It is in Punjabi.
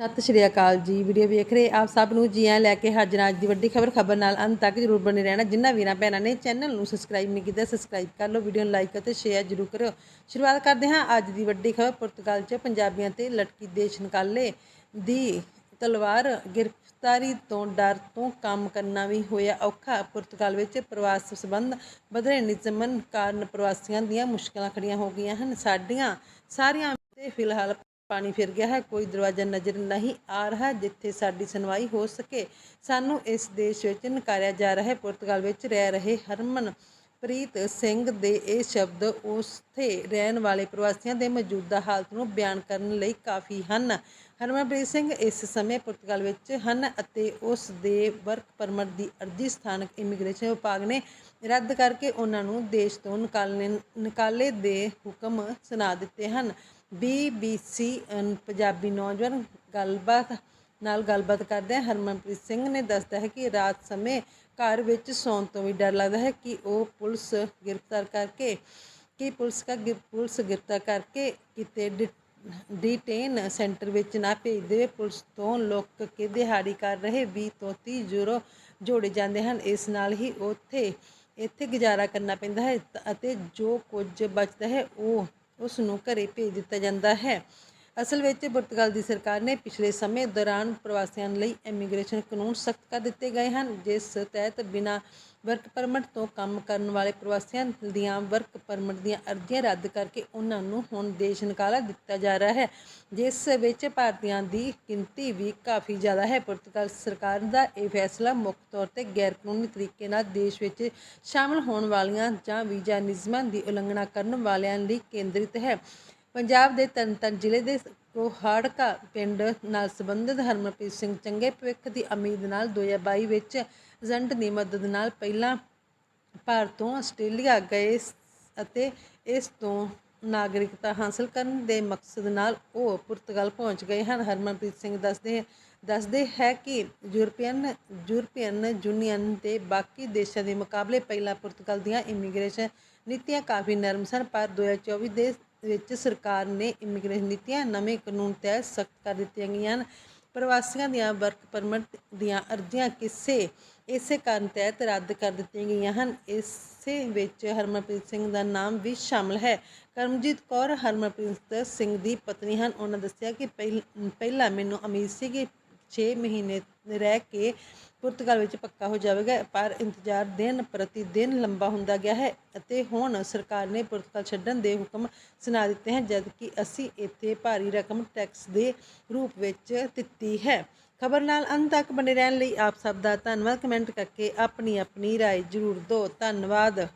ਸਤਿ ਸ਼੍ਰੀ ਅਕਾਲ ਜੀ। ਵੀਡੀਓ ਵੇਖ ਰਹੇ ਆਪ ਸਭ ਨੂੰ ਜੀ ਆਇਆਂ ਲੈ ਕੇ ਹਾਜ਼ਰ ਅੱਜ ਦੀ ਵੱਡੀ ਖਬਰ ਖਬਰ ਨਾਲ ਅੰਤ ਤੱਕ ਜਰੂਰ ਬਣੇ ਰਹਿਣਾ। ਜਿੰਨਾ ਵੀਰਾਂ ਭੈਣਾਂ ਨੇ ਚੈਨਲ ਨੂੰ ਸਬਸਕ੍ਰਾਈਬ ਨਹੀਂ ਕੀਤਾ ਸਬਸਕ੍ਰਾਈਬ ਕਰ ਲਓ, ਵੀਡੀਓ ਨੂੰ ਲਾਈਕ ਅਤੇ ਸ਼ੇਅਰ ਜਰੂਰ ਕਰਿਓ। ਸ਼ੁਰੂਆਤ ਕਰਦੇ ਹਾਂ ਅੱਜ ਦੀ ਵੱਡੀ ਖਬਰ। ਪੁਰਤਗਾਲ 'ਚ ਪੰਜਾਬੀਆਂ ਤੇ ਲਟਕੀ ਦੇਸ਼ ਨਿਕਾਲੇ ਦੀ ਤਲਵਾਰ। ਗ੍ਰਿਫਤਾਰੀ ਤੋਂ ਡਰ ਤੋਂ ਕੰਮ ਕਰਨਾ ਵੀ ਹੋਇਆ ਔਖਾ। ਪੁਰਤਗਾਲ ਵਿੱਚ ਪ੍ਰਵਾਸ ਸੰਬੰਧ ਬਦਲੇ ਨਿਯਮਨ ਕਾਰਨ ਪ੍ਰਵਾਸੀਆਂ ਦੀਆਂ ਮੁਸ਼ਕਲਾਂ ਖੜੀਆਂ ਹੋ ਗਈਆਂ ਹਨ। ਸਾਡੀਆਂ ਸਾਰੀਆਂ ਤੇ ਫਿਲਹਾਲ ਪਾਣੀ ਫਿਰ ਗਿਆ ਹੈ, ਕੋਈ ਦਰਵਾਜ਼ਾ ਨਜ਼ਰ ਨਹੀਂ ਆ ਰਿਹਾ ਜਿੱਥੇ ਸਾਡੀ ਸੁਣਵਾਈ ਹੋ ਸਕੇ। ਸਾਨੂੰ ਇਸ ਦੇਸ਼ ਵਿੱਚ ਨਕਾਰਿਆ ਜਾ ਰਿਹਾ ਹੈ। ਪੁਰਤਗਾਲ ਵਿੱਚ ਰਹਿ ਰਹੇ ਹਰਮਨ ਪ੍ਰੀਤ ਸਿੰਘ ਦੇ ਇਹ ਸ਼ਬਦ ਉਸਥੇ ਰਹਿਣ ਵਾਲੇ ਪ੍ਰਵਾਸੀਆਂ ਦੇ ਮੌਜੂਦਾ ਹਾਲਤ ਨੂੰ ਬਿਆਨ ਕਰਨ ਲਈ ਕਾਫੀ ਹਨ। ਹਰਮਨਪ੍ਰੀਤ ਸਿੰਘ ਇਸ ਸਮੇਂ ਪੁਰਤਗਾਲ ਵਿੱਚ ਹਨ ਅਤੇ ਉਸ ਦੇ ਵਰਕ ਪਰਮਿਟ ਦੀ ਅਰਜ਼ੀ ਸਥਾਨਕ ਇਮੀਗ੍ਰੇਸ਼ਨ ਵਿਭਾਗ ਨੇ ਰੱਦ ਕਰਕੇ ਉਹਨਾਂ ਨੂੰ ਦੇਸ਼ ਤੋਂ ਨਿਕਾਲਣੇ ਨਿਕਾਲੇ ਦੇ ਹੁਕਮ ਸੁਣਾ ਦਿੱਤੇ ਹਨ। ਬੀਬੀਸੀ ਪੰਜਾਬੀ ਨੌਜਵਾਨ ਗੱਲਬਾਤ ਨਾਲ ਗੱਲਬਾਤ ਕਰਦਿਆਂ ਹਰਮਨਪ੍ਰੀਤ ਸਿੰਘ ਨੇ ਦੱਸਦਾ ਹੈ ਕਿ ਰਾਤ ਸਮੇਂ ਘਰ ਵਿੱਚ ਸੌਣ ਤੋਂ ਵੀ ਡਰ ਲੱਗਦਾ ਹੈ ਕਿ ਉਹ ਪੁਲਿਸ ਗ੍ਰਿਫਤਾਰ ਕਰਕੇ, ਕਿ ਪੁਲਿਸ ਕਾ ਪੁਲਿਸ ਗ੍ਰਿਫਤਾਰ ਕਰਕੇ ਕਿਤੇ ਡਿ- ਡਿਟੇਨ ਸੈਂਟਰ ਵਿੱਚ ਨਾ ਭੇਜ ਦੇਵੇ। ਪੁਲਿਸ ਤੋਂ ਲੋਕ ਕੇ ਦਿਹਾੜੀ ਕਰ ਰਹੇ 20 ਤੋਂ 30 ਯੂਰੋ ਜੋੜੇ ਜਾਂਦੇ ਹਨ। ਇਸ ਨਾਲ ਹੀ ਉੱਥੇ, ਇੱਥੇ ਗੁਜ਼ਾਰਾ ਕਰਨਾ ਪੈਂਦਾ ਹੈ। ਅਤੇ ਜੋ ਕੁਝ ਬਚਦਾ ਹੈ, ਉਹ ਉਸ ਨੂੰ ਘਰੇ ਭੇਜ ਦਿੱਤਾ ਜਾਂਦਾ ਹੈ। ਅਸਲ ਵਿੱਚ ਪੁਰਤਗਾਲ ਦੀ ਸਰਕਾਰ ਨੇ ਪਿਛਲੇ ਸਮੇਂ ਦੌਰਾਨ ਪ੍ਰਵਾਸੀਆਂ ਲਈ ਇਮੀਗ੍ਰੇਸ਼ਨ ਕਾਨੂੰਨ ਸਖਤ ਕਰ ਦਿੱਤੇ ਗਏ ਹਨ, ਜਿਸ ਤਹਿਤ ਬਿਨਾਂ ਵਰਕ ਪਰਮਿਟ ਤੋਂ ਕੰਮ ਕਰਨ ਵਾਲੇ ਪ੍ਰਵਾਸੀਆਂ ਦੀਆਂ ਵਰਕ ਪਰਮਿਟ ਦੀਆਂ ਅਰਜ਼ੀਆਂ ਰੱਦ ਕਰਕੇ ਉਹਨਾਂ ਨੂੰ ਹੁਣ ਦੇਸ਼ ਨਿਕਾਲਾ ਦਿੱਤਾ ਜਾ ਰਿਹਾ ਹੈ, ਜਿਸ ਵਿੱਚ ਭਾਰਤੀਆਂ ਦੀ ਗਿਣਤੀ ਵੀ ਕਾਫੀ ਜ਼ਿਆਦਾ ਹੈ। ਪੁਰਤਗਾਲ ਸਰਕਾਰ ਦਾ ਇਹ ਫੈਸਲਾ ਮੁੱਖ ਤੌਰ ਤੇ ਗੈਰ ਕਾਨੂੰਨੀ ਤਰੀਕੇ ਨਾਲ ਦੇਸ਼ ਵਿੱਚ ਸ਼ਾਮਲ ਹੋਣ ਵਾਲੀਆਂ ਜਾਂ ਵੀਜ਼ਾ ਨਿਯਮਾਂ ਦੀ ਉਲੰਘਣਾ ਕਰਨ ਵਾਲਿਆਂ ਲਈ ਕੇਂਦਰਿਤ ਹੈ। ਪੰਜਾਬ ਦੇ ਤਰਨਤਾਰਨ ਜ਼ਿਲ੍ਹੇ ਦੇ ਕੋਹਾੜਕਾ ਪਿੰਡ ਨਾਲ ਸੰਬੰਧਿਤ ਹਰਮਨਪ੍ਰੀਤ ਸਿੰਘ ਚੰਗੇ ਭਵਿੱਖ ਦੀ ਉਮੀਦ ਨਾਲ 2022 ਵਿੱਚ ਏਜੰਟ ਦੀ ਮਦਦ ਨਾਲ ਪਹਿਲਾਂ ਭਾਰਤ ਤੋਂ ਆਸਟ੍ਰੇਲੀਆ ਗਏ ਅਤੇ ਇਸ ਤੋਂ ਨਾਗਰਿਕਤਾ ਹਾਸਲ ਕਰਨ ਦੇ ਮਕਸਦ ਨਾਲ ਉਹ ਪੁਰਤਗਾਲ ਪਹੁੰਚ ਗਏ ਹਨ। ਹਰਮਨਪ੍ਰੀਤ ਸਿੰਘ ਦੱਸਦੇ ਦੱਸਦੇ ਹੈ ਕਿ ਯੂਰਪੀਅਨ ਯੂਰਪੀਅਨ ਯੂਨੀਅਨ ਦੇ ਬਾਕੀ ਦੇਸ਼ਾਂ ਦੇ ਮੁਕਾਬਲੇ ਪਹਿਲਾਂ ਪੁਰਤਗਾਲ ਦੀਆਂ ਇਮੀਗ੍ਰੇਸ਼ਨ ਨੀਤੀਆਂ ਕਾਫੀ ਨਰਮ ਸਨ, ਪਰ 2024 ਦੇ ਵਿੱਚ ਸਰਕਾਰ ਨੇ ਇਮੀਗ੍ਰੇਸ਼ਨ ਨੀਤੀਆਂ ਨਵੇਂ ਕਾਨੂੰਨ ਤਹਿਤ ਸਖਤ ਕਰ ਦਿੱਤੀਆਂ ਗਈਆਂ ਹਨ। ਪ੍ਰਵਾਸੀਆਂ ਦੀਆਂ ਵਰਕ ਪਰਮਿਟ ਦੀਆਂ ਅਰਜ਼ੀਆਂ ਕਿਸੇ, ਇਸੇ ਕਾਰਨ ਤਹਿਤ ਰੱਦ ਕਰ ਦਿੱਤੀਆਂ ਗਈਆਂ ਹਨ। ਇਸੇ ਵਿੱਚ ਹਰਮਨਪ੍ਰੀਤ ਸਿੰਘ ਦਾ ਨਾਮ ਵੀ ਸ਼ਾਮਲ ਹੈ। ਕਰਮਜੀਤ ਕੌਰ, ਹਰਮਨਪ੍ਰੀਤ ਸਿੰਘ ਦੀ ਪਤਨੀ ਹਨ। ਉਹਨਾਂ ਦੱਸਿਆ ਕਿ ਪਹਿਲ- ਪਹਿਲਾਂ ਮੈਨੂੰ ਉਮੀਦ ਸੀ ਕਿ 6 ਮਹੀਨੇ ਰਹਿ ਕੇ ਪੁਰਤਗਾਲ ਵਿੱਚ ਪੱਕਾ ਹੋ ਜਾਵੇਗਾ ਪਰ ਇੰਤਜ਼ਾਰ ਦਿਨ ਪ੍ਰਤੀ ਦਿਨ ਲੰਬਾ ਹੁੰਦਾ ਗਿਆ ਹੈ ਅਤੇ ਹੁਣ ਸਰਕਾਰ ਨੇ ਪੁਰਤਗਾਲ ਛੱਡਣ ਦੇ ਹੁਕਮ ਸੁਣਾ ਦਿੱਤੇ ਹਨ ਜਦਕਿ ਅਸੀਂ ਇੱਥੇ ਭਾਰੀ ਰਕਮ ਟੈਕਸ ਦੇ ਰੂਪ ਵਿੱਚ ਦਿੱਤੀ ਹੈ ਖਬਰ ਨਾਲ ਅੰਤ ਤੱਕ ਬਣੇ ਰਹਿਣ ਲਈ ਆਪ ਸਭ ਦਾ ਧੰਨਵਾਦ ਕਮੈਂਟ ਕਰਕੇ ਆਪਣੀ ਆਪਣੀ رائے ਜ਼ਰੂਰ ਦਿਓ ਧੰਨਵਾਦ